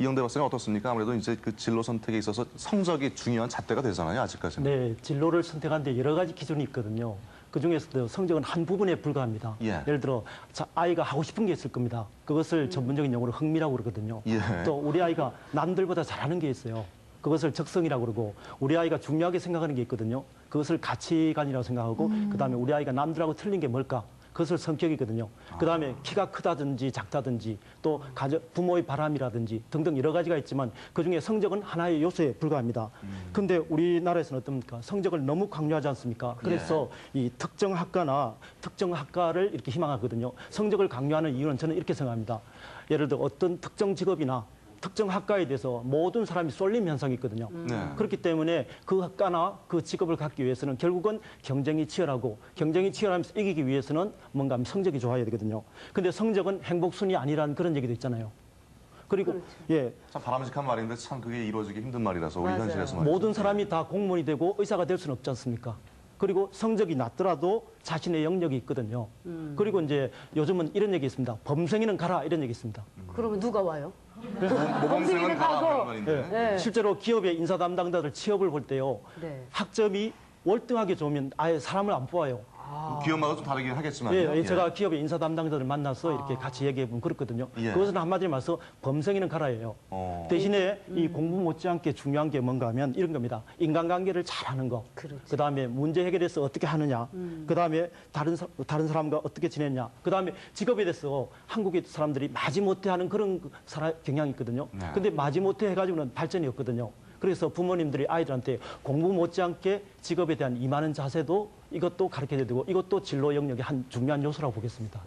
이영대 박사님 어떻습니까? 아무래도 이제 그 진로 선택에 있어서 성적이 중요한 잣대가 되잖아요, 아직까지는. 네, 진로를 선택하는데 여러 가지 기준이 있거든요. 그 중에서도 성적은 한 부분에 불과합니다. 예. 예를 들어 자, 아이가 하고 싶은 게 있을 겁니다. 그것을 음. 전문적인 용어로 흥미라고 그러거든요. 예. 또 우리 아이가 남들보다 잘하는 게 있어요. 그것을 적성이라고 그러고 우리 아이가 중요하게 생각하는 게 있거든요. 그것을 가치관이라고 생각하고 음. 그다음에 우리 아이가 남들하고 틀린 게 뭘까? 그것을 성격이거든요. 그 다음에 키가 크다든지 작다든지 또 가정 부모의 바람이라든지 등등 여러 가지가 있지만 그 중에 성적은 하나의 요소에 불과합니다. 근데 우리나라에서는 어떻습니까? 성적을 너무 강요하지 않습니까? 그래서 이 특정 학과나 특정 학과를 이렇게 희망하거든요. 성적을 강요하는 이유는 저는 이렇게 생각합니다. 예를 들어 어떤 특정 직업이나 특정 학과에 대해서 모든 사람이 쏠림 현상이 있거든요. 네. 그렇기 때문에 그 학과나 그 직업을 갖기 위해서는 결국은 경쟁이 치열하고 경쟁이 치열하면서 이기기 위해서는 뭔가 성적이 좋아야 되거든요. 근데 성적은 행복순이 아니라는 그런 얘기도 있잖아요. 그리고 그렇죠. 예, 참 바람직한 말인데 참 그게 이루어지기 힘든 말이라서 우리. 현실에서 말이죠. 모든 사람이 다 공무원이 되고 의사가 될 수는 없지 않습니까? 그리고 성적이 낮더라도 자신의 영역이 있거든요. 음. 그리고 이제 요즘은 이런 얘기 있습니다. 범생이는 가라 이런 얘기 있습니다. 그러면 누가 와요? 모범생은 가라 가고. 그런 말인데. 네. 실제로 기업의 인사 담당자들 취업을 볼 때요. 네. 학점이 월등하게 좋으면 아예 사람을 안 뽑아요. 기업마다 좀 다르긴 하겠지만. 예, 예, 제가 기업의 인사 담당자들 만나서 이렇게 같이 얘기해 보면 그렇거든요. 예. 그것은 한마디로 말해서 범생이는 가라예요. 어. 대신에 이 공부 못지않게 중요한 게 뭔가 하면 이런 겁니다. 인간관계를 잘하는 거. 그렇지. 그다음에 문제 해결에서 어떻게 하느냐. 그다음에 다른 사, 다른 사람과 어떻게 지내냐. 그 다음에 직업에 대해서 한국의 사람들이 마지못해 하는 그런 그 사람 경향이 있거든요. 네. 근데 마지못해 해 가지고는 발전이 없거든요. 그래서 부모님들이 아이들한테 공부 못지않게 직업에 대한 임하는 자세도 이것도 가르쳐야 되고 이것도 진로 영역의 한 중요한 요소라고 보겠습니다.